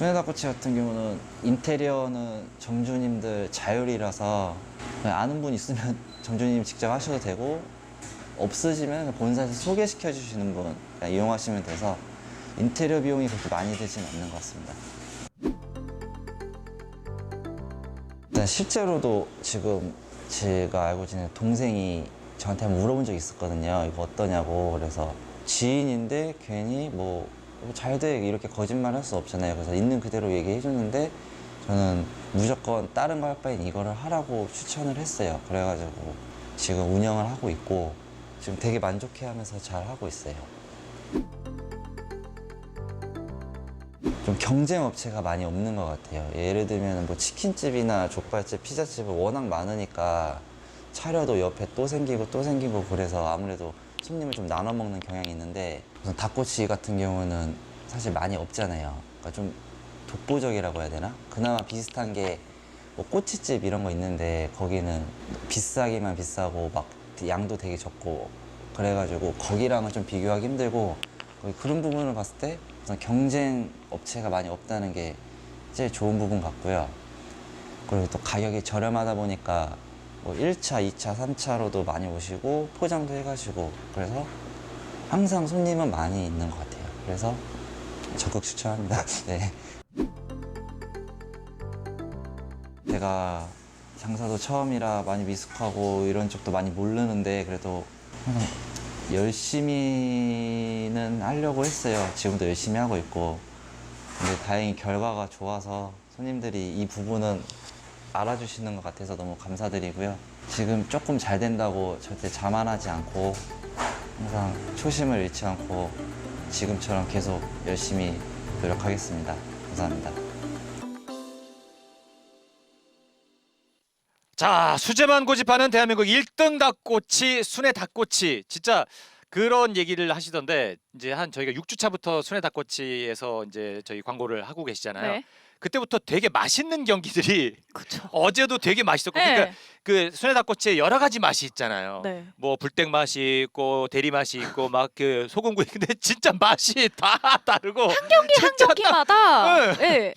소녀닭꼬치 같은 경우는 인테리어는 점주님들 자율이라서 아는 분 있으면 점주님 직접 하셔도 되고 없으시면 본사에서 소개시켜 주시는 분 이용하시면 돼서 인테리어 비용이 그렇게 많이 들진 않는 것 같습니다. 일단 실제로도 지금 제가 알고 지낸 동생이 저한테 물어본 적이 있었거든요. 이거 어떠냐고. 그래서 지인인데 괜히 뭐 잘돼 이렇게 거짓말 할 수 없잖아요. 그래서 있는 그대로 얘기해 줬는데 저는 무조건 다른 거 할 바엔 이거를 하라고 추천을 했어요. 그래가지고 지금 운영을 하고 있고 지금 되게 만족해 하면서 잘 하고 있어요. 좀 경쟁 업체가 많이 없는 것 같아요. 예를 들면 뭐 치킨집이나 족발집, 피자집은 워낙 많으니까 차려도 옆에 또 생기고 또 생기고 그래서 아무래도 손님을 좀 나눠 먹는 경향이 있는데 우선 닭꼬치 같은 경우는 사실 많이 없잖아요. 그러니까 좀 독보적이라고 해야 되나? 그나마 비슷한 게 뭐 꼬치집 이런 거 있는데 거기는 비싸기만 비싸고 막 양도 되게 적고 그래가지고 거기랑은 좀 비교하기 힘들고 그런 부분을 봤을 때 우선 경쟁 업체가 많이 없다는 게 제일 좋은 부분 같고요. 그리고 또 가격이 저렴하다 보니까 뭐 1차, 2차, 3차로도 많이 오시고 포장도 해가시고 그래서 항상 손님은 많이 있는 것 같아요. 그래서 적극 추천합니다. 네. 제가 장사도 처음이라 많이 미숙하고 이런 쪽도 많이 모르는데 그래도 열심히는 하려고 했어요. 지금도 열심히 하고 있고. 근데 다행히 결과가 좋아서 손님들이 이 부분은 알아주시는 것 같아서 너무 감사드리고요. 지금 조금 잘 된다고 절대 자만하지 않고 항상 초심을 잃지 않고 지금처럼 계속 열심히 노력하겠습니다. 감사합니다. 자 수제만 고집하는 대한민국 1등 닭꼬치 순회 닭꼬치 진짜 그런 얘기를 하시던데 이제 한 저희가 6주 차부터 순회 닭꼬치에서 이제 저희 광고를 하고 계시잖아요. 네. 그때부터 되게 맛있는 경기들이 그렇죠. 어제도 되게 맛있었고 네. 그러니까 그 순회 닭꼬치에 여러 가지 맛이 있잖아요. 네. 뭐 불땡 맛이 있고 대리 맛이 있고 막 그 소금구이 근데 진짜 맛이 다 다르고 한 경기 한 진짜 경기마다 네. 예.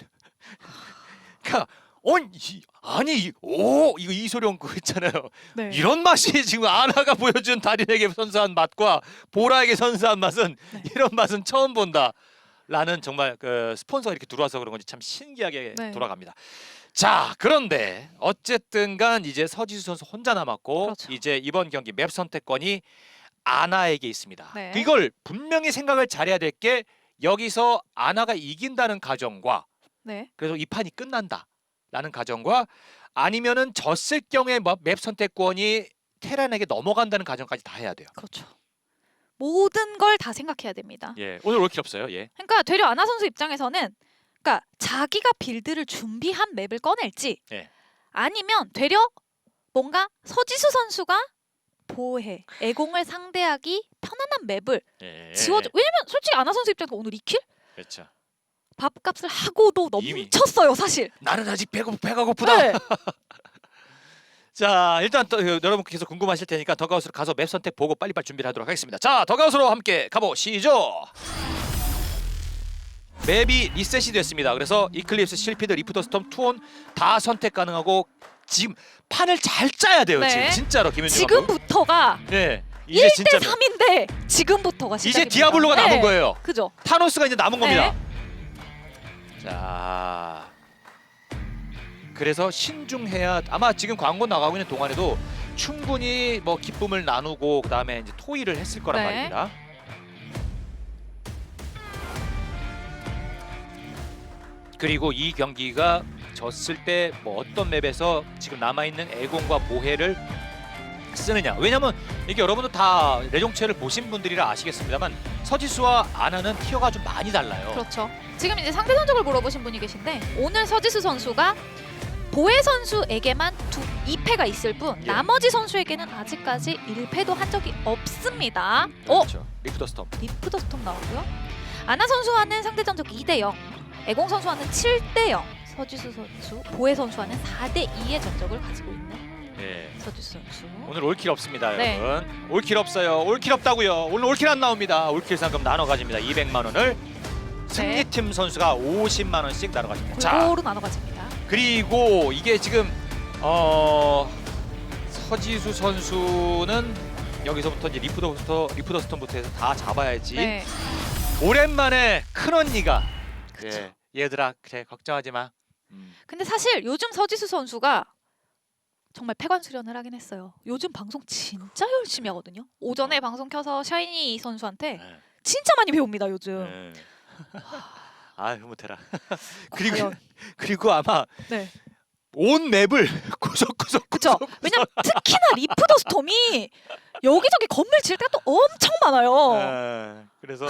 그러니까 아니, 이- 아니 오 이거 이소룡 그거 있잖아요. 네. 이런 맛이 지금 아나가 보여준 달인에게 선사한 맛과 보라에게 선사한 맛은 네. 이런 맛은 처음 본다. 라는 정말 그 스폰서가 이렇게 들어와서 그런 건지 참 신기하게 네. 돌아갑니다. 자 그런데 어쨌든간 이제 서지수 선수 혼자 남았고 그렇죠. 이제 이번 경기 맵 선택권이 아나에게 있습니다. 네. 이걸 분명히 생각을 잘해야 될 게 여기서 아나가 이긴다는 가정과 네. 그래서 이 판이 끝난다라는 가정과 아니면은 졌을 경우에 뭐맵 선택권이 테란에게 넘어간다는 가정까지 다 해야 돼요. 그렇죠. 모든 걸 다 생각해야 됩니다. 예, 오늘 올킬 없어요. 예. 그러니까 되려 아나 선수 입장에서는 그러니까 자기가 빌드를 준비한 맵을 꺼낼지 예. 아니면 되려 뭔가 서지수 선수가 보해 애공을 상대하기 편안한 맵을 예. 지워줘. 왜냐면 솔직히 아나 선수 입장에서 오늘 2킬 그렇죠. 밥값을 하고도 이미. 훔쳤어요 사실. 나는 아직 배고 배가 고프다. 네. 자, 일단 또, 어, 여러분 계속 궁금하실 테니까 더가웃으로 가서 맵 선택 보고 빨리빨리 준비를 하도록 하겠습니다. 자, 더가웃으로 함께 가보시죠. 맵이 리셋이 됐습니다. 그래서 이클립스, 실피드, 리프터 스톰, 투온 다 선택 가능하고 지금 판을 잘 짜야 돼요. 네. 지금 진짜로 감독. 지금부터가 네. 이제 1대 진짜 3인데 지금부터가 이제 시작입니다. 디아블로가 남은 네. 거예요. 그죠? 타노스가 이제 남은 겁니다. 네. 자. 그래서 신중해야 아마 지금 광고 나가고 있는 동안에도 충분히 뭐 기쁨을 나누고 그다음에 이제 토의를 했을 거란 네. 말입니다. 그리고 이 경기가 졌을 때 뭐 어떤 맵에서 지금 남아 있는 애공과 모해를 쓰느냐. 왜냐면 이게 여러분도 다 레종체를 보신 분들이라 아시겠습니다만 서지수와 아나는 티어가 좀 많이 달라요. 그렇죠. 지금 이제 상대 성적을 물어보신 분이 계신데 오늘 서지수 선수가 보혜 선수에게만 두 2패가 있을 뿐 예. 나머지 선수에게는 아직까지 1패도 한 적이 없습니다. 어? 그렇죠. 리프터 스톰. 리프 더 스톰 나오고요. 아나 선수와는 상대 전적 2대 0, 애공 선수와는 7대 0, 서지수 선수, 보혜 선수와는 4대 2의 전적을 가지고 있는 예. 서지수 선수. 오늘 올킬 없습니다, 네. 여러분. 올킬 없어요. 올킬 없다고요. 오늘 올킬 안 나옵니다. 올킬 상금 나눠 가집니다. 200만 원을 승리팀 선수가 50만 원씩 나눠 가집니다. 자, 골고루 나눠 가집니다. 그리고 이게 지금 어 서지수 선수는 여기서부터 이제 리프더스터 리프더스턴부터 해서 다 잡아야지. 네. 오랜만에 큰 언니가 그쵸. 예, 얘들아 그래 걱정하지 마. 음. 근데 사실 요즘 서지수 선수가 정말 폐관 수련을 하긴 했어요. 요즘 방송 진짜 열심히 하거든요. 오전에 방송 켜서 샤이니 선수한테 네. 진짜 많이 배웁니다 요즘. 네. 아 흐뭇해라. 그리고 과연. 그리고 아마 네. 온 맵을 구석구석 그쵸? 왜냐면 특히나 리프 더 스톰이 여기저기 건물 질 때가 또 엄청 많아요. 예, 그래서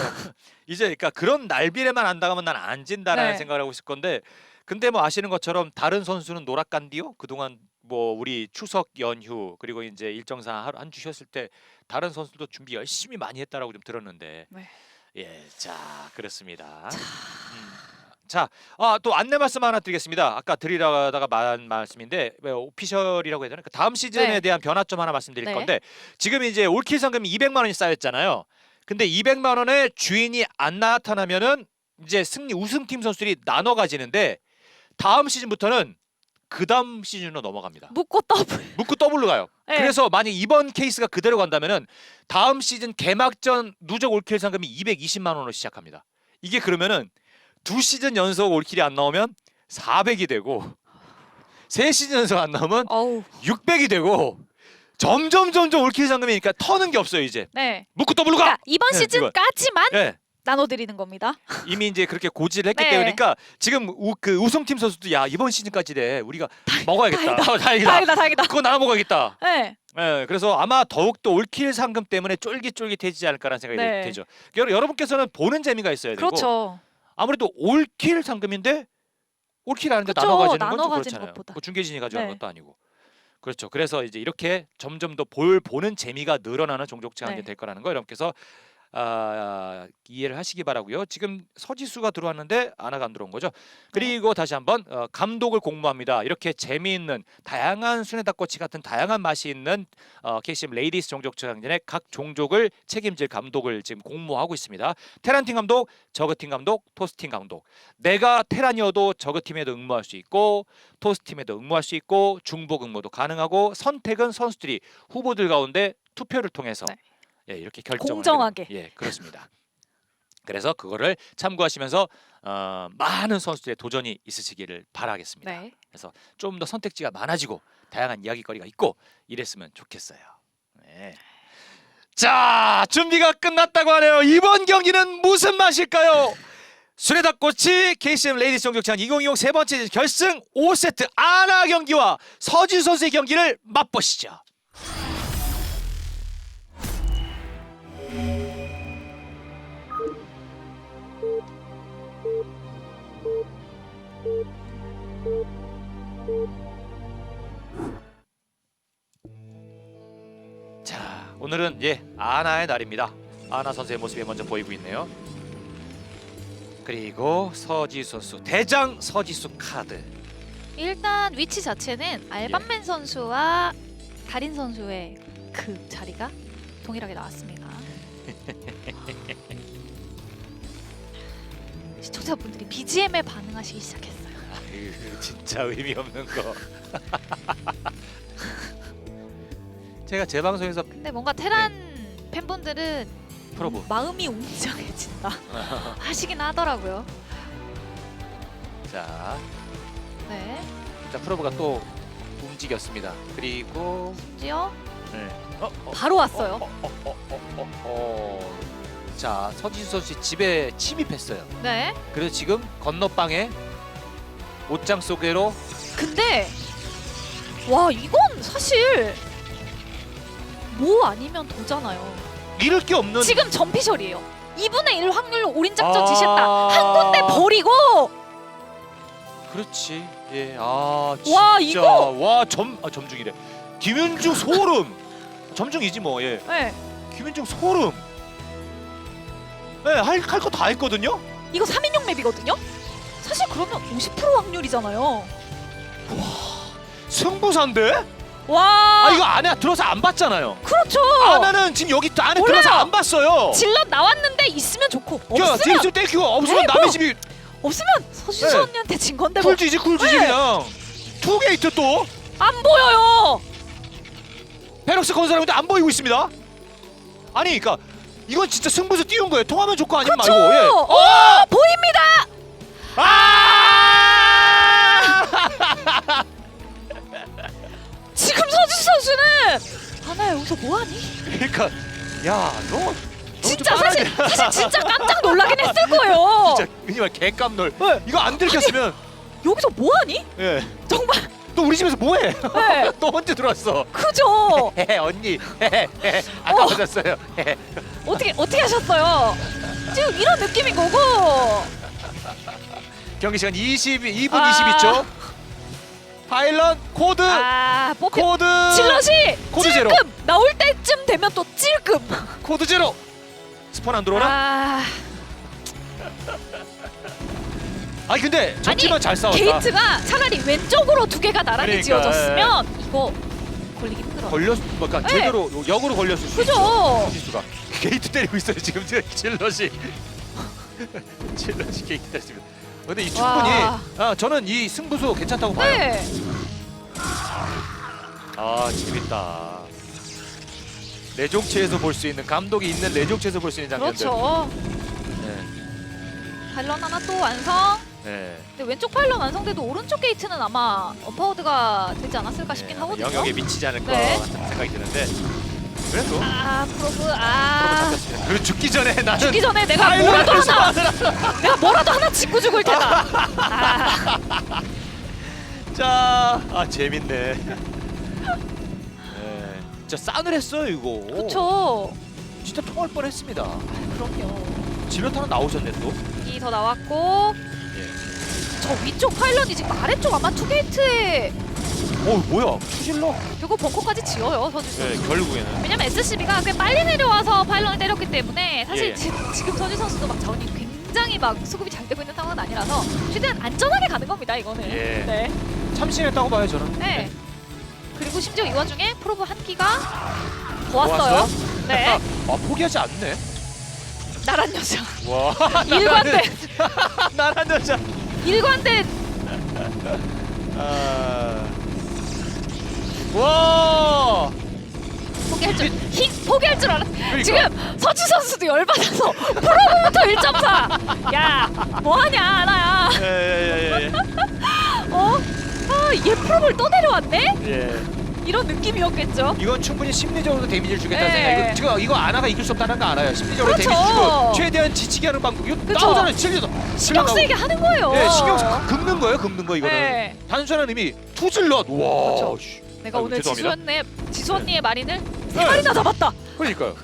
이제 그러니까 그런 날비레만 안 당하면 난 안 진다라는 네. 생각을 하고 있을 건데 근데 뭐 아시는 것처럼 다른 선수는 노락간디요 그동안 뭐 우리 추석 연휴 그리고 이제 일정상 하루 한 주 쉬었을 때 다른 선수도 준비 열심히 많이 했다라고 좀 들었는데 네. 예, 자 그렇습니다. 음. 자, 아, 또 안내 말씀 하나 드리겠습니다. 아까 드리다가 만 말씀인데 왜 오피셜이라고 해야 되나? 그 다음 시즌에 네. 대한 변화 좀 하나 말씀드릴 네. 건데 지금 이제 올킬 상금이 200만 원이 쌓였잖아요. 근데 200만 원의 주인이 안 나타나면은 이제 승리 우승팀 선수들이 나눠 가지는데 다음 시즌부터는 그 다음 시즌으로 넘어갑니다. 묶고 더블. 묶고 더블로 가요. 네. 그래서 만약 이번 케이스가 그대로 간다면은 다음 시즌 개막전 누적 올킬 상금이 220만 원으로 시작합니다. 이게 그러면은 두 시즌 연속 올킬이 안 나오면 400이 되고 세 시즌 연속 안 나오면 어우. 600이 되고 점점 점점 올킬 상금이니까 터는 게 없어요 이제 네. 묶고 더블로 가. 그러니까 이번 네, 시즌까지만 예. 나눠드리는 겁니다. 이미 이제 그렇게 고지를 했기 네. 때문이니까 지금 우, 그 우승팀 선수도 야 이번 시즌까지래 우리가 먹어야겠다. 다행이다. 다행이다. 다행이다, 다행이다. 그거 나눠 먹어야겠다. 네. 예, 그래서 아마 더욱 더 올킬 상금 때문에 쫄깃쫄깃해지지 않을까라는 생각이 네. 되 죠. 여러, 여러분께서는 보는 재미가 있어야 되고 그렇죠. 아무래도 올킬 상금인데 올킬 하는데 그쵸, 나눠 가지는 건좀 나눠 가지는 그렇잖아요. 뭐 중계진이 가져가는 네. 것도 아니고. 그렇죠. 그래서 이제 이렇게 점점 더 볼 보는 재미가 늘어나는 종족 체험이 네. 될 거라는 거 여러분께서 아, 이해를 하시기 바라고요. 지금 서지수가 들어왔는데 아나가 안 들어온 거죠. 그리고 다시 한번 어, 감독을 공모합니다. 이렇게 재미있는 다양한 순회 닭꼬치 같은 다양한 맛이 있는 어, KCM 레이디스 종족 체험전의 각 종족을 책임질 감독을 지금 공모하고 있습니다. 테란팀 감독, 저그팀 감독, 토스팀 감독. 내가 테란이어도 저그팀에도 응모할 수 있고 토스팀에도 응모할 수 있고 중복 응모도 가능하고 선택은 선수들이 후보들 가운데 투표를 통해서 네. 예, 이렇게 결정을 공정하게. 예, 그렇습니다. 그래서 그거를 참고하시면서 어, 많은 선수들의 도전이 있으시기를 바라겠습니다. 네. 좀더 선택지가 많아지고 다양한 이야기거리가 있고 이랬으면 좋겠어요. 네. 자, 준비가 끝났다고 하네요. 이번 경기는 무슨 맛일까요? 수레닭꼬치 KCM 레이디스 정격창 2020 세 번째 결승 5세트 아나 경기와 서진 선수의 경기를 맛보시죠. 오늘은 예 아나의 날입니다. 아나 선수의 모습이 먼저 보이고 있네요. 그리고 서지수 선수 대장 서지수 카드. 일단 위치 예. 자체는 알반맨 선수와 달인 선수의 그 자리가 동일하게 나왔습니다. 시청자분들이 BGM에 반응하시기 시작했어요. 아유, 진짜 의미 없는 거. 제가 제 방송에서 근데 뭔가 테란 팬분들은 프로브 음, 마음이 웅장해진다 하시긴 하더라고요. 자, 네. 자 프로브가 또 움직였습니다. 그리고 심지어 네. 어, 어, 바로 왔어요. 어, 어, 어, 어, 어, 어. 자, 서지수 선수 집에 침입했어요. 네. 그래서 지금 건너방에 옷장 속으로 근데 와 이건 사실 뭐 아니면 도잖아요. 잃을 게 없는 지금 전피셜이에요. 2분의 1 확률로 올인 작전 아. 지시했다. 한 군데 버리고 그렇지. 예. 아, 진짜. 와, 이거! 와, 점 아, 점중이래. 김윤중 소름. 점중이지 뭐. 예. 네. 김윤중 소름. 예, 할할 거 다 했거든요. 이거 3인용 맵이거든요. 사실 그러면 50% 확률이잖아요. 승부사인데? 와. 아 이거 안에 들어서 안 봤잖아요. 그렇죠. 아나는 지금 여기 안에 몰라요. 들어서 안 봤어요. 질럿 나왔는데 있으면 좋고 야, 없으면 딜스 땡큐가 없으면 에이, 남의 뭐. 집이 없으면 서지수 네. 언니한테 진 건데 뭐. 쿨지지 쿨지지 네. 그냥. 투 게이트 또 안 보여요. 페럭스 건설하는데 안 보이고 있습니다. 아니, 그러니까 이건 진짜 승부수 띄운 거예요. 통하면 좋고 아니면 그렇죠. 말고. 예. 어, 보입니다. 아! 서지수 선수는 하나 여기서 뭐 하니? 그러니까 야, 너 너무 진짜 좀 사실. 사실 진짜 깜짝 놀라긴 했을 거예요. 진짜 그냥 개깜놀. 네. 이거 안 들켰으면 여기서 뭐 하니? 예. 정말 또 우리 집에서 뭐 해? 네. 또 언제 들어왔어? 그죠? 헤헤 언니. 헤헤 헤헤. 아까 어. 오셨어요. 헤헤. 어떻게 어떻게 하셨어요? 지금 이런 느낌인 거고. 경기 시간 22, 2분 아. 22초. 파일런 코드 아, 뽑혀 코드 질럿이 코드 제로. 찔끔 나올 때쯤 되면 또 찔끔. 코드 제로. 스폰 안 들어오나? 아, 아니 근데 적지만 잘 싸웠다. 게이트가 차라리 왼쪽으로 두 개가 나란히 그러니까, 지어졌으면 이거 걸리기 힘들어. 걸렸, 그러니까 네. 제대로 역으로 걸렸을 수 그죠? 있죠. 수가 게이트 때리고 있어요 지금 저 질럿이. 질럿이 게이트 때렸습니다. 근데 이 충분히 와. 아 저는 이 승부수 괜찮다고 봐요. 네. 아 재밌다. 레종체에서 볼 수 있는 감독이 있는 레종체에서 볼 수 있는 장면들. 그렇죠. 네. 파일럿 하나 또 완성. 네. 근데 왼쪽 파일럿 완성돼도 오른쪽 게이트는 아마 어파워드가 되지 않았을까 싶긴 네, 하거든요. 영역에 미치지 않을 네. 같은 생각이 드는데 그래도 아 프로브 아 잡혔습니다. 그리고 죽기 전에 나는 죽기 전에 내가 뭐라도 하나. 내가 뭐라도 하나 짚고 죽을 테다. 아, 자, 아 재밌네. 네, 진짜 싸늘했어요 이거. 그렇죠. 진짜 통할 뻔했습니다. 그럼요. 질럿 하나 나오셨네 또. 이 더 나왔고 예. 저 위쪽 파일럿이 지금 아래쪽 아마 투게이트에 어 뭐야? 투질러? 결국 벙커까지 지어요 서지 네, 선수. 결국에는. 왜냐면 SCB가 꽤 빨리 내려와서 파일럿을 때렸기 때문에 사실 예. 지, 지금 서지 선수도 막 자원이 굉장히 막 수급이 잘 되고 있는 상황은 아니라서 최대한 안전하게 가는 겁니다 이거는. 예. 네. 참신했다고 봐요 저는. 네. 그리고 심지어 이 와중에 프로브 한 기가 더더 왔어요. 네. 아 포기하지 않네. 나란 여자. 와. 일관된 나란 여자. 일관된 아. 와. 포기할 줄 히, 포기할 줄 알았. 그러니까. 지금 서지 선수도 열받아서 프로브부터 1.4. 야, 뭐 하냐, 아나야. 예 예 예 예. 어? 아, 얘 프로브를 또 내려왔네? 예. 이런 느낌이었겠죠. 이건 충분히 심리적으로 데미지를 주겠다는 네. 생각. 이거 지금 이거 아나가 이길 수 없다는 거 알아요. 심리적으로 그렇죠. 데미지 주고 최대한 지치게 하는 방법. 이거 그쵸. 나오잖아요. 실리도 신경 쓰이게 하는 거예요. 네, 신경 쓰- 긁는 거예요. 긁는 거 이거는. 네. 단순한 의미 투질럿. 와. 그렇죠. 씨. 내가 아이고, 오늘 지수 죄송합니다. 언니, 지수 언니의 마린을 세 네. 마리나 잡았다. 그러니까요.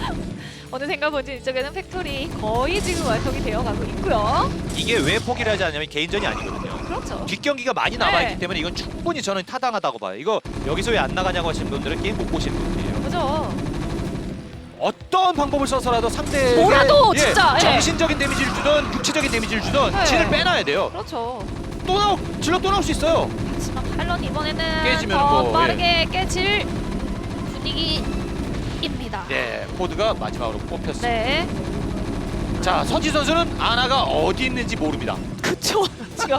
어느 생각 본진 이쪽에는 팩토리 거의 지금 완성이 되어가고 있고요. 이게 왜 포기를 하지 않냐면 개인전이 아니거든요. 그렇죠. 뒷경기가 많이 남아있기 네. 때문에 이건 충분히 저는 타당하다고 봐요. 이거 여기서 왜 안 나가냐고 하시는 분들은 게임 못 보시는 분들이에요. 그죠. 어떤 방법을 써서라도 상대에게 뭐라도 진짜, 예. 정신적인 데미지를 주든 육체적인 데미지를 주든 네. 진을 빼놔야 돼요. 그렇죠. 또 나오, 질러 또 나올 수 있어요. 하지만 팔런 이번에는 깨지면 더 뭐, 빠르게 깨질 분위기입니다. 네, 포드가 마지막으로 뽑혔습니다. 네. 자, 서지 선수는 아나가 어디 있는지 모릅니다. 그쵸. 지금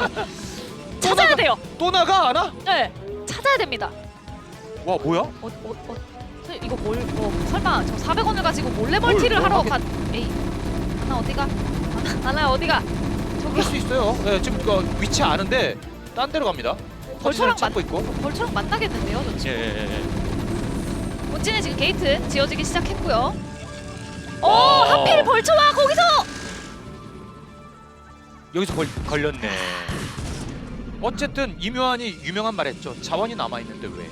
찾아야 돼요. 또 나가 아나? 네. 찾아야 됩니다. 와 뭐야? 어, 어, 어. 서- 이거 뭘, 뭐, 설마 저 400원을 가지고 몰래 뭘, 멀티를 뭘 하러 간, 에이. 하나 어디가? 하나, 하나 어디가? 그럴 저기 수 있어요. 네, 지금 그 위치 아는데 딴 데로 갑니다. 벌초랑 서지는 찾고 있고. 벌처럼 만나겠는데요, 저 예, 지금. 예, 예. 본진에 지금 게이트 지어지기 시작했고요. 오, 어. 하필 벌초와 거기서 여기서 걸, 걸렸네. 어쨌든 이묘한이 유명한 말했죠. 자원이 남아 있는데 왜?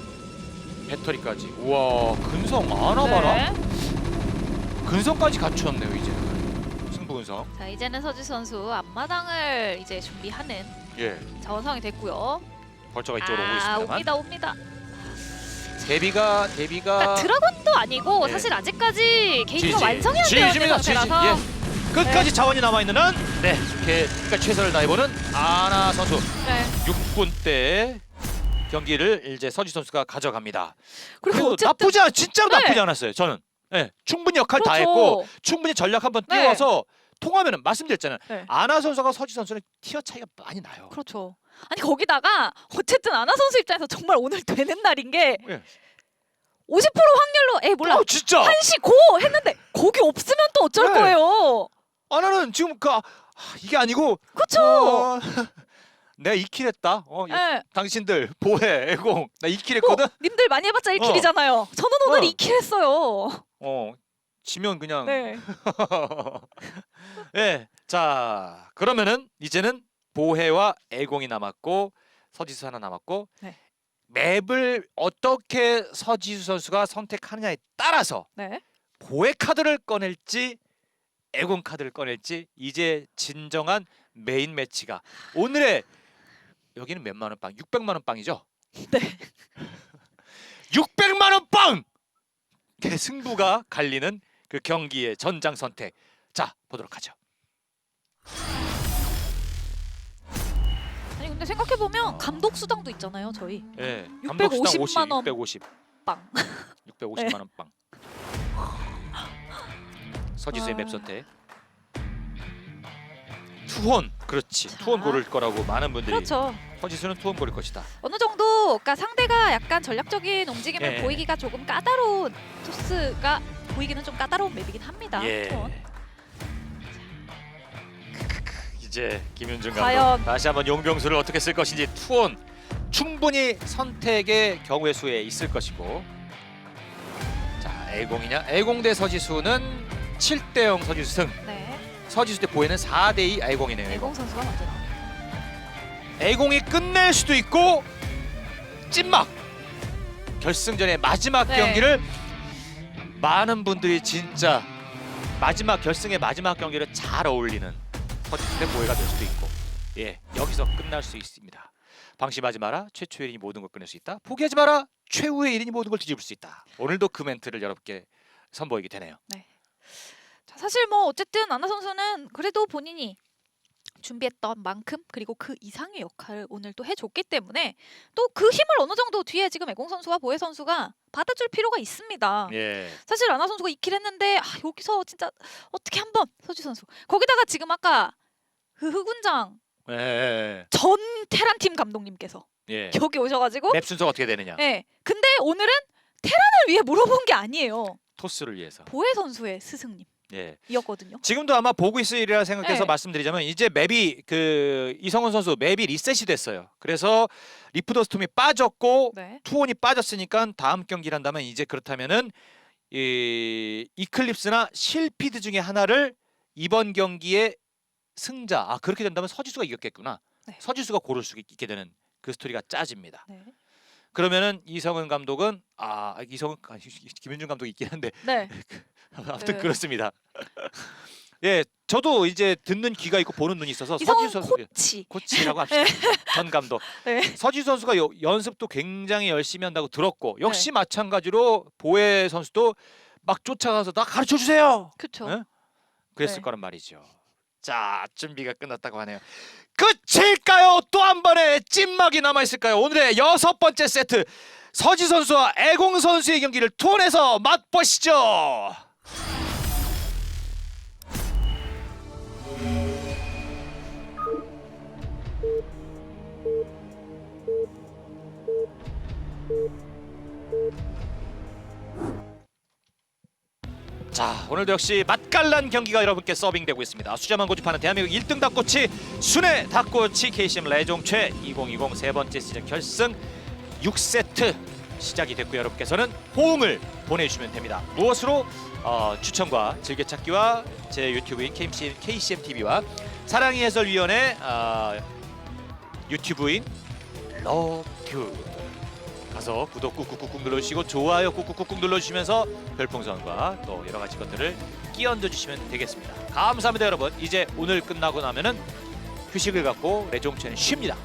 배터리까지. 우와 근성 아나 봐라. 네. 근성까지 갖추었네요 이제. 승부 근성. 자, 이제는 서지 선수 앞마당을 이제 준비하는 예. 자원상이 됐고요. 벌처가 이쪽으로 오고 아, 있습니다만. 옵니다, 옵니다. 데뷔가 데뷔가 그러니까 드라곤도 아니고 네. 사실 아직까지 게이트가 지지. 완성이 안 되어 있는 지지입니다, 지지. 상태라서 예. 끝까지 자원이 남아 있는 한 네. 이렇게 끝까지 최선을 다해보는 아나 선수. 네. 6분 때 경기를 이제 서지 선수가 가져갑니다. 그리고 그리고 어쨌든 나쁘지 않 진짜로 네. 나쁘지 않았어요. 저는 예, 충분히 역할 다 그렇죠. 했고 충분히 전략 한번 네. 띄워서 통하면은 말씀드렸잖아요. 네. 아나 선수가 서지 선수는 티어 차이가 많이 나요. 그렇죠. 아니 거기다가 어쨌든 아나 선수 입장에서 정말 오늘 되는 날인 게 예. 50% 확률로 에 몰라 어, 진짜 한시 고 했는데 거기 없으면 또 어쩔 네. 거예요. 아나는 지금 그 아, 이게 아니고 그렇죠. 어, 내가 2킬 했다. 어, 예. 당신들 보혜 애공 나 2킬 했거든. 어, 님들 많이 해봤자 1킬이잖아요. 저는 오늘 어. 2킬 했어요. 어 지면 그냥 네. 예. 자, 그러면은 이제는 보혜와 애공이 남았고 서지수 하나 남았고 네. 맵을 어떻게 서지수 선수가 선택하느냐에 따라서 네. 보혜 카드를 꺼낼지 애공 카드를 꺼낼지 이제 진정한 메인 매치가 오늘의 여기는 몇만 원 빵? 600만 원 빵이죠? 네. 600만 원 빵! 그 승부가 갈리는 그 경기의 전장 선택. 자, 보도록 하죠. 아니 근데 생각해 보면 어. 감독 수당도 있잖아요, 저희. 예. 650만 원 650. 빵. 650만 원 빵. 서지수의 아. 맵 선택. 투혼. 그렇지. 자. 투혼 고를 거라고 많은 분들이 그렇죠. 서지수는 투혼 고를 것이다. 어느 정도 그러니까 상대가 약간 전략적인 움직임을 예. 보이기가 조금 까다로운 토스가 보이기는 좀 까다로운 맵이긴 합니다. 예. 투원. 이제 김윤중 감독 과연. 다시 한번 용병수를 어떻게 쓸 것인지 투혼 충분히 선택의 경우의 수에 있을 것이고 자 애공이냐 애공 대 서지수는 7대 0 서지수 승 네. 서지수 대 보혜는 4대 2 애공이네요 애공 애공 선수가 먼저 나옵니다. 애공이 끝낼 수도 있고 찐막 결승전의 마지막 네. 경기를 많은 분들이 진짜 마지막 결승의 마지막 경기를 잘 어울리는 대 보혜가 될 수도 있고 예 여기서 끝날 수 있습니다. 방심하지 마라. 최초의 1인이 모든 걸 끝낼 수 있다. 포기하지 마라. 최후의 1인이 모든 걸 뒤집을 수 있다. 오늘도 그 멘트를 여러분께 선보이게 되네요. 자, 사실 뭐 어쨌든 아나 선수는 그래도 본인이 준비했던 만큼 그리고 그 이상의 역할을 오늘 또 해줬기 때문에 또 그 힘을 어느 정도 뒤에 지금 애공 선수와 보혜 선수가 받아줄 필요가 있습니다. 예. 사실 아나 선수가 2킬 했는데 아, 여기서 진짜 어떻게 한번 서지 선수. 거기다가 지금 아까 그 흑운장 예, 예, 전 테란 팀 감독님께서 예. 여기 오셔가지고 맵 순서가 어떻게 되느냐. 예. 근데 오늘은 테란을 위해 물어본 게 아니에요. 토스를 위해서. 보혜 선수의 스승님 이었거든요. 예. 지금도 아마 보고 있으리라 생각해서 네. 말씀드리자면 이제 맵이 그 이성훈 선수 맵이 리셋이 됐어요. 그래서 리프더 스톰이 빠졌고 네. 투혼이 빠졌으니까 다음 경기를 한다면 이제 그렇다면은 이 이클립스나 실피드 중에 하나를 이번 경기의 승자 아 그렇게 된다면 서지수가 이겼겠구나. 네. 서지수가 고를 수 있게 되는 그 스토리가 짜집니다. 네. 그러면은 이성훈 감독은 아 이성훈 아니, 김윤중 감독이 있긴 한데 네. 아무튼 네. 그렇습니다. 예, 저도 이제 듣는 귀가 있고 보는 눈이 있어서 이성훈 서지수 선수 코치. 코치라고 합시다. 전 감독. 네. 서지수 선수가 여- 연습도 굉장히 열심히 한다고 들었고 역시 네. 마찬가지로 보혜 선수도 막 쫓아가서 나 가르쳐 주세요. 그렇죠. 네? 그랬을 네. 거란 말이죠. 자, 준비가 끝났다고 하네요. 끝일까요? 또 한 번의 찐막이 남아 있을까요? 오늘의 여섯 번째 세트 서지 선수와 애공 선수의 경기를 투혼해서 맛보시죠. 자 오늘도 역시 맛깔난 경기가 여러분께 서빙되고 있습니다. 수자만 고집하는 대한민국 1등 닭꼬치 순회 닭꼬치 KCM 레종최 2020 세 번째 시즌 결승 6세트 시작이 됐고 여러분께서는 호응을 보내주시면 됩니다 무엇으로 어, 추천과 즐겨찾기와 제 유튜브인 KCM, KCM TV와 사랑의 해설위원회 어, 유튜브인 러뷰 가서 구독 꾹꾹꾹꾹 눌러주시고 좋아요 꾹꾹꾹꾹 눌러주시면서 별풍선과 또 여러 가지 것들을 끼얹어 주시면 되겠습니다. 감사합니다 여러분. 이제 오늘 끝나고 나면은 휴식을 갖고 레종체는 쉽니다.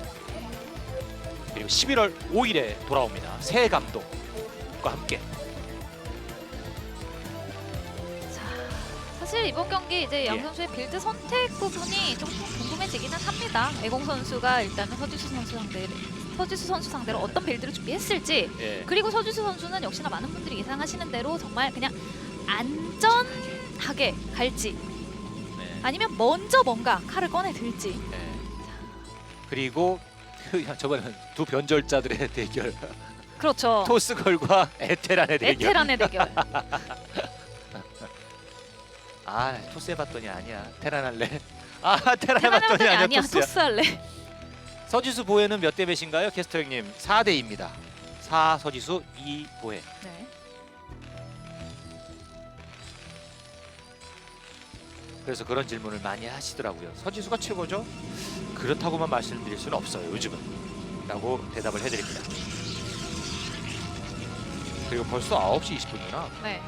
그리고 11월 5일에 돌아옵니다. 새 감독과 함께. 사실 이번 경기 이제 양 예. 선수의 빌드 선택 부분이 좀 궁금해지기는 합니다. 애공 선수가 일단은 서지수 선수 상대를 서지수 선수 상대로 어떤 빌드를 준비했을지 예. 그리고 서지수 선수는 역시나 많은 분들이 예상하시는 대로 정말 그냥 안전하게 갈지 네. 아니면 먼저 뭔가 칼을 꺼내 들지 네. 그리고 저번에 두 변절자들의 대결 그렇죠 토스걸과 에테란의 대결 에테란의 대결 아 토스 해봤더니 아니야. 테란 할래? 아 테란 해봤더니 아니야 아니야. 토스야 토스 할래. 서지수 보혜는 몇 대 몇인가요? 캐스터 형님 4 대입니다. 4 서지수 2 보혜. 네. 그래서 그런 질문을 많이 하시더라고요. 서지수가 최고죠? 그렇다고만 말씀드릴 수는 없어요 요즘은. 라고 대답을 해드립니다. 그리고 벌써 9시 20분이구나. 네.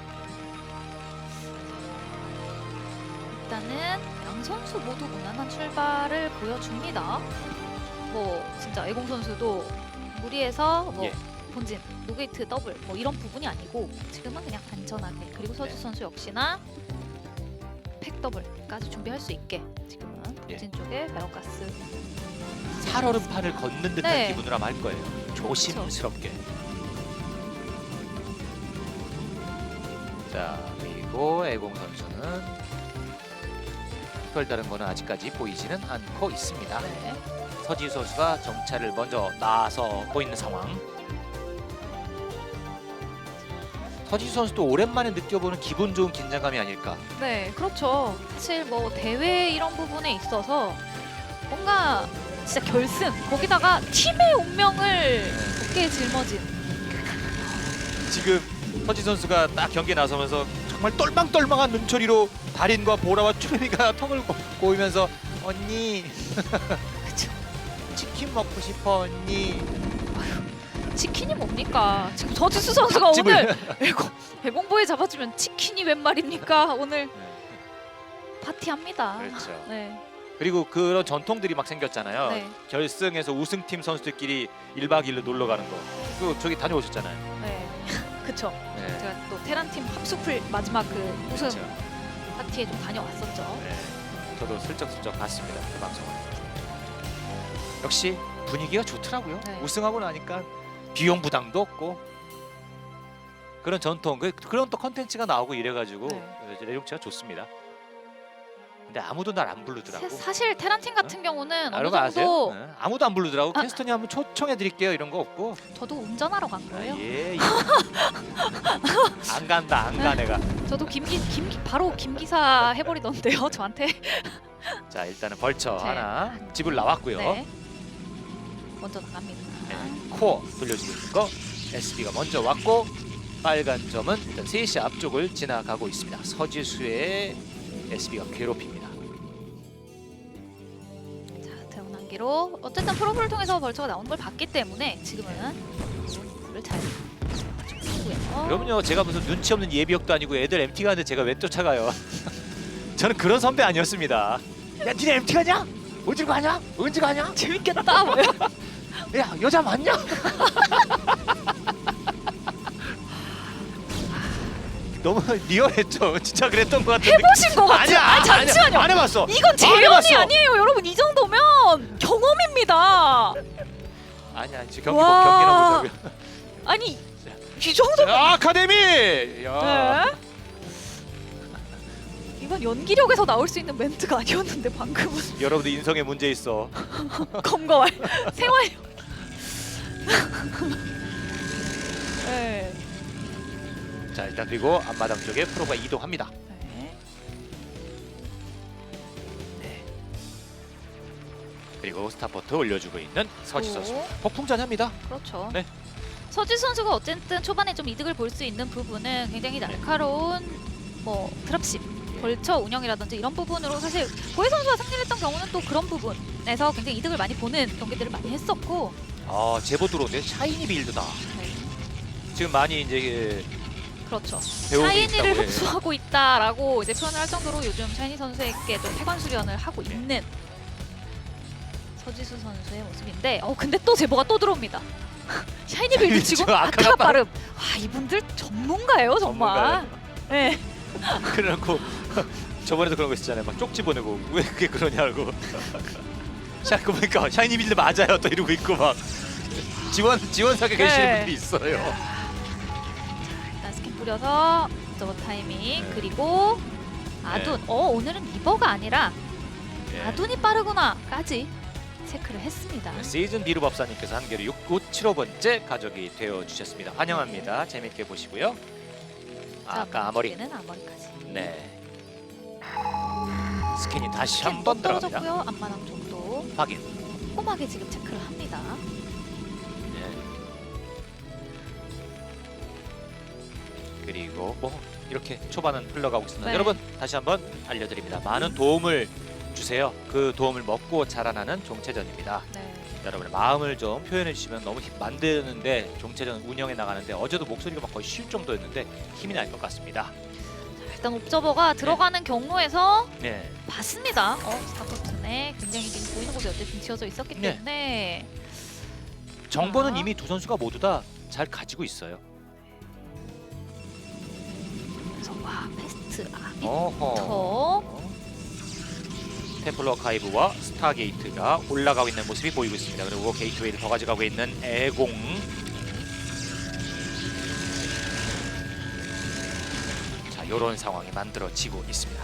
일단은 양 선수 모두 무난한 출발을 보여줍니다. 뭐 진짜 애공 선수도 무리해서 뭐 예. 본진 노게이트 더블 뭐 이런 부분이 아니고 지금은 그냥 안전하게 그리고 서지 네. 선수 역시나 팩 더블까지 준비할 수 있게 지금은 예. 본진 쪽에 베럭가스 살얼음판을 걷는 듯한 네. 기분으로 아마 할 거예요. 조심스럽게. 자 그리고 애공 선수는 별다른 거는 아직까지 보이지는 않고 있습니다. 네. 서지 선수가 정찰을 먼저 나서 보이는 상황. 서지 선수도 오랜만에 느껴보는 기분 좋은 긴장감이 아닐까. 네, 그렇죠. 사실 뭐 대회 이런 부분에 있어서 뭔가 진짜 결승 거기다가 팀의 운명을 어깨에 짊어진 지금 서지 선수가 딱 경기에 나서면서 정말 똘망똘망한 눈초리로 달인과 보라와 추레미가 턱을 고- 고이면서 언니 그쵸. 치킨 먹고 싶어 언니 치킨이 뭡니까? 지금 서지수 선수가. 오늘 애공 애공보에 잡아주면 치킨이 웬 말입니까? 오늘 파티합니다. 그렇죠. 네, 그리고 그런 전통들이 막 생겼잖아요. 네, 결승에서 우승팀 선수들끼리 1박 2일로 놀러 가는 거. 그 저기 다녀오셨잖아요. 네, 그쵸. 네. 제가 또 테란 팀 합숙풀 마지막 그 우승 그렇죠. 파티에 좀 다녀왔었죠. 네. 저도 슬쩍슬쩍 봤습니다. 그 방송을. 역시 분위기가 좋더라고요. 네. 우승하고 나니까 비용 부담도 없고 그런 전통 그, 그런 또 컨텐츠가 나오고 이래가지고 네. 내용체가 좋습니다. 근데 아무도 날 안 부르더라고. 사- 사실 테란 팀 같은 경우는 아, 어느 여러분 아세요? 정도 네. 아무도 안 부르더라고. 아. 캐스터님 한번 초청해 드릴게요. 이런 거 없고. 저도 운전하러 간 아, 거예요. 예. 예. 안 간다. 안 가 내가. 저도 김기 김기 바로 김기사 해버리던데요 저한테. 자 일단은 벌처 네. 하나 집을 나왔고요. 네. 먼저 나갑니다. 네, 코어 돌려주고 있는 거 SB가 먼저 왔고 빨간 점은 일단 3시 앞쪽을 지나가고 있습니다. 서지수의 SB가 괴롭힙니다. 자 대원한기로 어쨌든 프로브를 통해서 벌처가 나오는 걸 봤기 때문에 지금은 불을 잘 주고요. 여러분요 제가 무슨 눈치 없는 예비역도 아니고 애들 MT 가는데 제가 왜 쫓아가요? 저는 그런 선배 아니었습니다. 야 니네 MT 가냐? 어디로 가냐? 언제 가냐? 재밌겠다. 뭐야. 야 여자 맞냐? 너무 리얼했죠. 진짜 그랬던 것 같은데. 해보신 것 같아요. 아니야, 아, 잠시만요. 안 해봤어. 이건 안 재현이 해봤어. 아니에요, 여러분. 이 정도 면 경험입니다. 아니야, 지금 경기 와. 경기나 보자고요. 아니 이 정도. 야, 아카데미. 야. 네. 이건 연기력에서 나올 수 있는 멘트가 아니었는데 방금은 여러분들 인성에 문제 있어. 검거할 생활. 네. 자, 일단 그리고 앞마당 쪽에 프로가 이동합니다. 그리고 스타포트 올려주고 있는 서지 선수. 오. 폭풍전합니다. 그렇죠. 네. 서지 선수가 어쨌든 초반에 좀 이득을 볼 수 있는 부분은 굉장히 날카로운 뭐 드랍십, 벌처 운영이라든지 이런 부분으로 사실 고해 선수가 승리를 했던 경우는 또 그런 부분에서 굉장히 이득을 많이 보는 경기들을 많이 했었고 아, 제보 들어오는데 샤이니 빌드다. 네, 지금 많이 이제 그렇죠. 배우고 샤이니를 있다고 해요. 흡수하고 있다라고 이제 표현을 할 정도로 요즘 샤이니 선수에게 좀 태관 수련을 하고 네. 있는 서지수 선수의 모습인데, 어 근데 또 제보가 또 들어옵니다. 샤이니 빌드 치고 저 아카가 아카가 빠름. 와 이분들 전문가예요 정말. 네. 그래놓고 저번에도 그런 거 있었잖아요. 막 쪽지 보내고 왜 그게 그러냐고. 샤그 보니까 샤이니 빌드 맞아요. 또 이러고 있고 막 지원 계시는 네. 분들이 있어요. 일단 스킨 뿌려서 저거 타이밍 네. 그리고 아둔. 어 오늘은 리버가 아니라 예. 아둔이 빠르구나까지 체크를 했습니다. 네, 시즌 비루 법사님께서 한 개를 6975번째 가족이 되어 주셨습니다. 환영합니다. 재밌게 보시고요. 자, 아까 아머리. 는 아머리까지. 네. 스캔이 다시 한번또 들어갑니다. 떨어졌고요. 앞마당 정도 확인. 꼼꼼하게 지금 체크를 합니다. 네. 그리고 뭐 이렇게 초반은 흘러가고 있습니다. 네. 여러분 다시 한번 알려드립니다. 많은 도움을 주세요. 그 도움을 먹고 자라나는 종체전입니다. 네. 여러분의 마음을 좀 표현해 주시면 너무 힘 만드는데 종체전 운영해 나가는데 어제도 목소리가 막 거의 쉴 정도였는데 힘이 날 것 같습니다. 자, 일단 옵저버가 들어가는 경로에서 네. 봤습니다. 어 스타커튼에 굉장히 지금 보이는 곳이 어쨌든 지어져 있었기 네. 때문에 정보는 자. 이미 두 선수가 모두 다 잘 가지고 있어요. 그래서 와 패스트 아비터 어허. 템플러 카이브와 스타게이트가 올라가고 있는 모습이 보이고 있습니다. 그리고 게이트웨이를 더 가져가고 있는 애공. 자, 이런 상황이 만들어지고 있습니다.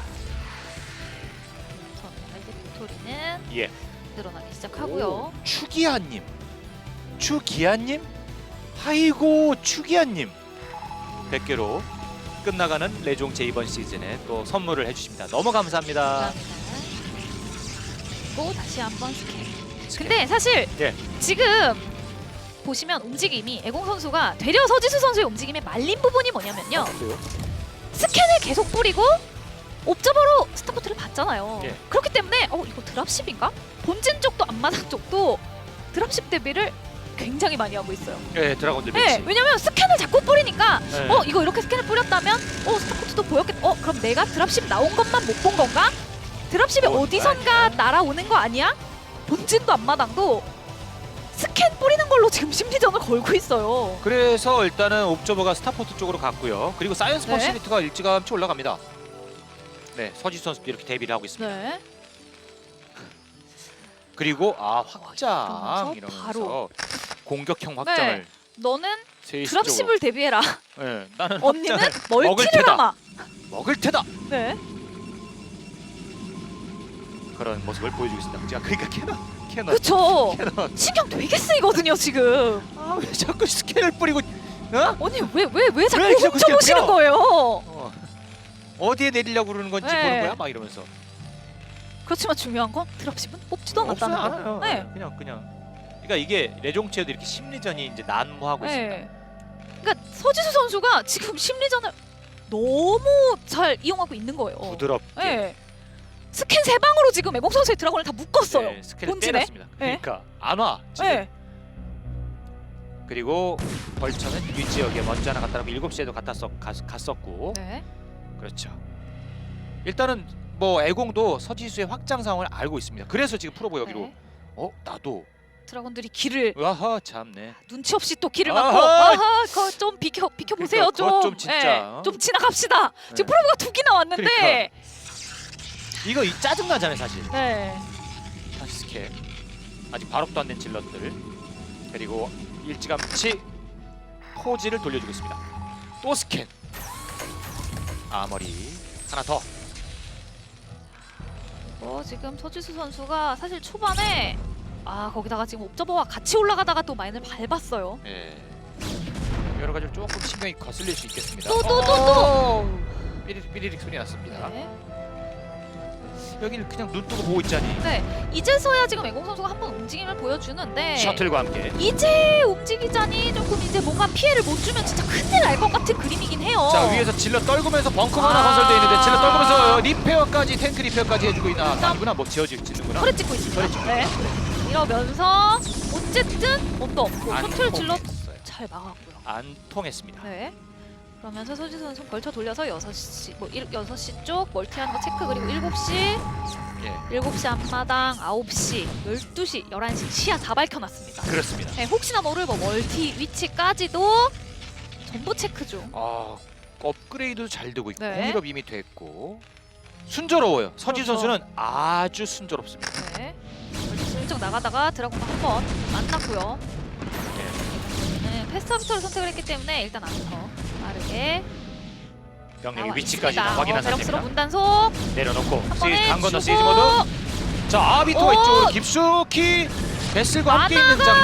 이제 빅토리는 예. 늘어나기 시작하고요. 추기아님, 추기아님, 아이고 추기아님 100개로 끝나가는 레종 제 이번 시즌에 또 선물을 해주십니다. 너무 감사합니다. 감사합니다. 그리고 다시 한번 스캔. 근데 사실 예. 지금 보시면 움직임이 애공 선수가 되려 서지수 선수의 움직임에 말린 부분이 뭐냐면요. 그래요? 스캔을 계속 뿌리고 옵저버로 스타포트를 봤잖아요. 예. 그렇기 때문에 어 이거 드랍십인가? 본진 쪽도 앞마당 쪽도 드랍십 대비를 굉장히 많이 하고 있어요. 예, 드라곤들 네, 매치. 왜냐면 스캔을 자꾸 뿌리니까 네. 어 이거 이렇게 스캔을 뿌렸다면 어 스타포트도 보였겠. 어 그럼 내가 드랍십 나온 것만 못 본 건가? 드랍십이 어, 어디선가. 날아오는 거 아니야? 본진도 앞마당도 스캔 뿌리는 걸로 지금 심리전을 걸고 있어요. 그래서 일단은 옵저버가 스타포트 쪽으로 갔고요. 그리고 사이언스 네. 퍼시비트가 일찌감치 올라갑니다. 네, 서지 선수도 이렇게 데뷔를 하고 있습니다. 네. 그리고 아 확장 이러면서 이러면서 바로. 공격형 확장을 너는 세이스 드랍십을 대비해라. 네, 나는 언니는 확장을 먹을 멀티를 테다. 먹을 테다. 네. 그런 모습을 보여주고 있습니다. 자, 그러니까 캐논 캐논 그쵸. 캐논. 신경 되게 쓰이거든요 지금. 아왜 자꾸 스캔을 뿌리고 어? 언니 왜 왜 왜 자꾸 왜 자꾸 훔쳐보시는? 거예요? 어. 어디에 내리려고 그러는 건지 네. 보는 거야? 막 이러면서. 그렇지만 중요한 건 드랍십은 뽑지도 없어요, 않았다는 않아요. 거. 네. 그냥 그냥. 그러니까 이게 레종체도 이렇게 심리전이 이제 난무하고 있습니다. 네. 그러니까 서지수 선수가 지금 심리전을 너무 잘 이용하고 있는 거예요. 부드럽게 네. 스캔 세 방으로 지금 애공 선수의 드라곤을 다 묶었어요. 네, 스캔을 본진에? 때렸습니다. 네. 그러니까 안 와. 지금. 네. 그리고 벌처는 윗지역에 먼저 하나 갔다 놓고 7시에도 갔다 썼, 갔, 갔었고 네. 그렇죠. 일단은 뭐 애공도 서지수의 확장 상황을 알고 있습니다. 그래서 지금 프로보 여기로 네. 어 나도 드라곤들이 길을 와하 참네. 눈치 없이 또 길을 아하! 막고 아하 그거 좀 비켜 비켜 보세요 그러니까 그것 좀. 좀 진짜. 네, 좀 지나갑시다. 네. 지금 프로브가 두 개 나왔는데. 그러니까. 이거 이 짜증 나잖아요 사실. 네. 다시 스캔. 아직 발업도 안 된 질럿들 그리고 일찌감치 포지를 돌려주고 있습니다. 또 스캔. 아머리 하나 더. 어, 지금 서지수 선수가 사실 초반에 아 거기다가 지금 옵저버와 같이 올라가다가 또 마인을 밟았어요. 예. 여러 가지로 조금 신경이 거슬릴 수 있겠습니다. 또, 또, 또, 또. 삐리릭 삐리릭 소리 났습니다. 네. 여기를 그냥 눈 뜨고 보고 있자니. 네. 이제서야 지금 애공 선수가 한번 움직임을 보여주는데 셔틀과 함께. 이제 움직이자니 조금 이제 뭔가 피해를 못 주면 진짜 큰일 날 것 같은 그림이긴 해요. 자 위에서 질러 떨구면서 벙커가 하나 아. 건설되어 있는데 질러 떨구면서 리페어까지 탱크 리페어까지 해주고 있나 아니구나 뭐 지어지 짓는구나 털에 찍고 있습니다. 찍고 네. 이러면서 어쨌든 뭣도 없고 안 셔틀 질러 통했어요. 잘 막았고요. 안 통했습니다 네. 그러면서 서지수 선수 벌쳐 돌려서 6시 뭐 1, 6시 쪽 멀티하는 거 체크 그리고 7시 예 7시 앞마당 9시 12시 11시 시야 다 밝혀놨습니다. 그렇습니다 네, 혹시나 모를 뭐 멀티 위치까지도 전부 체크 중. 아 업그레이드도 잘 되고 있고 네. 공일업 이미 됐고 순조로워요 서지 그렇죠. 선수는 아주 순조롭습니다 네. 슬쩍 나가다가 드라곤과 한번 만났고요. 예. 패스트부터를 선택을 했기 때문에 일단 안터 빠르게 병력의 나와 위치까지 있습니다. 다 확인한 어, 상태입니다. 문단속 내려놓고 한 시즈 주고 모드. 자 아비토가 오! 이쪽으로 깊숙이 베슬과 함께 있는 장면.